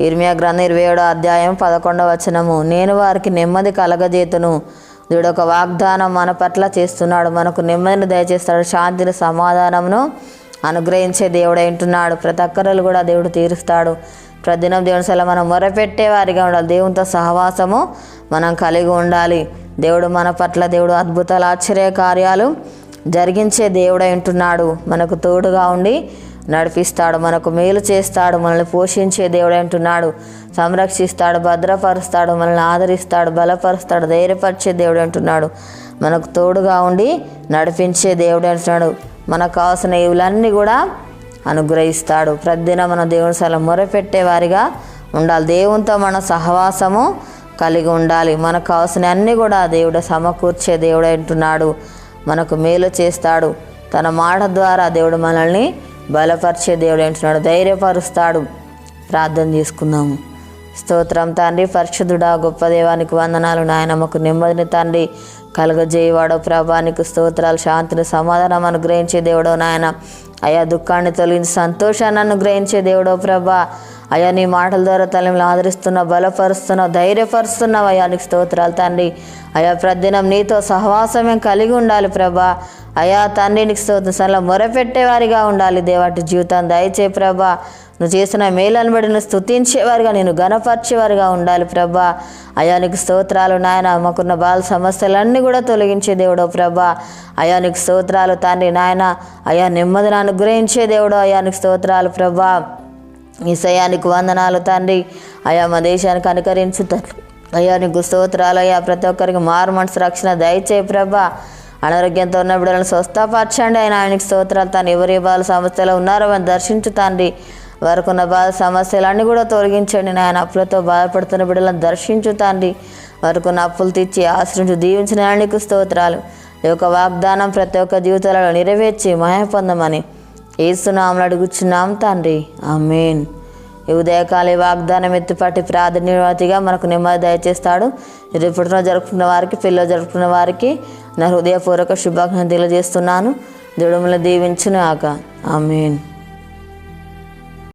ఇర్మియా గ్రంథం ఇరవై ఏడో అధ్యాయం పదకొండవ వచనము. నేను వారికి నెమ్మది కలగజేతును. దేవుడు ఒక వాగ్దానం మన పట్ల చేస్తున్నాడు. మనకు నెమ్మదిని దయచేస్తాడు. శాంతిని సమాధానమును అనుగ్రహించే దేవుడు ఉంటున్నాడు. ప్రతి ఒక్కరు కూడా దేవుడు తీరుస్తాడు. ప్రతిదినం దేవుని సెల మనం మొరపెట్టే వారిగా ఉండాలి. దేవునితో సహవాసము మనం కలిగి ఉండాలి. దేవుడు మన పట్ల దేవుడు అద్భుతాలు ఆశ్చర్య కార్యాలు జరిగించే దేవుడై ఉంటున్నాడు. మనకు తోడుగా ఉండి నడిపిస్తాడు మనకు మేలు చేస్తాడు మనల్ని పోషించే దేవుడు అంటున్నాడు. సంరక్షిస్తాడు భద్రపరుస్తాడు మనల్ని ఆదరిస్తాడు బలపరుస్తాడు ధైర్యపరిచే దేవుడు అంటున్నాడు. మనకు తోడుగా ఉండి నడిపించే దేవుడు అంటున్నాడు. మనకు కావాల్సిన ఇవులన్నీ కూడా అనుగ్రహిస్తాడు. ప్రతిదిన మన దేవుని సల మొరపెట్టే వారిగా ఉండాలి. దేవునితో మన సహవాసము కలిగి ఉండాలి. మనకు కావాల్సిన అన్నీ కూడా దేవుడు సమకూర్చే దేవుడు అంటున్నాడు. మనకు మేలు చేస్తాడు. తన మాట ద్వారా దేవుడు మనల్ని బలపరిచే దేవుడు అంటున్నాడు. ధైర్యపరుస్తాడు. ప్రార్థన చేసుకుందాము. స్తోత్రం తండ్రి పరిశుద్ధుడా గొప్ప దేవానికి వందనాలు. నాయన మాకు నెమ్మదిని తండ్రి కలగజేయవాడో. ప్రభానికి స్తోత్రాలు శాంతిని సమాధానం అనుగ్రహించే దేవుడో నాయన. అయా దుఃఖాన్ని తొలగించి సంతోషాన్ని అనుగ్రహించే దేవుడో ప్రభా. అయ్యా నీ మాటల ద్వారా తల్లిని ఆదరిస్తున్న బలపరుస్తున్న ధైర్యపరుస్తున్నావు అయ్యా నీకు స్తోత్రాలు తండ్రి. అయ్యా ప్రతిదినం నీతో సహవాసమే కలిగి ఉండాలి ప్రభా. అయా తండ్రి నీకు స్తోత్రం సరళ మొరపెట్టేవారిగా ఉండాలి దేవాటి జీవితాన్ని దయచే ప్రభా. నువ్వు చేసిన మేలను బట్టి నువ్వు స్థుతించేవారుగా నేను గణపరిచేవారుగా ఉండాలి ప్రభా. అయా నీకు స్తోత్రాలు నాయన మాకున్న బాల సమస్యలన్నీ కూడా తొలగించే దేవుడో ప్రభా. అయా నీకు స్తోత్రాలు తండ్రి నాయన. అయా నెమ్మదిని అనుగ్రహించే దేవుడో అయా నీకు స్తోత్రాలు ప్రభా. ఈసయానికి వందనాలు తండ్రి. అయా మా దేశానికి అనుకరించు తండ్రి అయ్యా నీకు స్తోత్రాలు. అయ్యా ప్రతి ఒక్కరికి మారు మనసు రక్షణ దయచే ప్రభా. అనారోగ్యంతో ఉన్న బిడ్డలను స్వస్థపరచండి. ఆయన ఆయనకి స్తోత్రాలు తాను ఎవరి బాల సమస్యలో ఉన్నారో అని దర్శించు తండ్రి. వారికి ఉన్న బాధ సమస్యలన్నీ కూడా తొలగించండి. నాయన అప్పులతో బాధపడుతున్న బిడ్డలను దర్శించు తండ్రి. వారికి ఉన్న అప్పులు తెచ్చి ఆశ్రయించు దీవించిన ఆయనకు స్తోత్రాలు. ఈ యొక్క వాగ్దానం ప్రతి ఒక్క జీవితాలలో నెరవేర్చి మహిమ పొందమని ఏసునామలు అడుగుచున్నాం తండ్రి. ఆమెన్. ఈ ఉదయకాలి వాగ్దానం ఎత్తుపట్టి ప్రాధాన్యవతిగా మనకు నెమ్మది దయచేస్తాడు. ఇది పుట్టిన జరుపుకున్న వారికి పిల్లలు జరుపుకున్న వారికి నా హృదయపూర్వక శుభాకాంక్షలు తెలియజేస్తున్నాను. దేవుడు మిమ్మల్ని దీవించును ఆక ఆమెన్.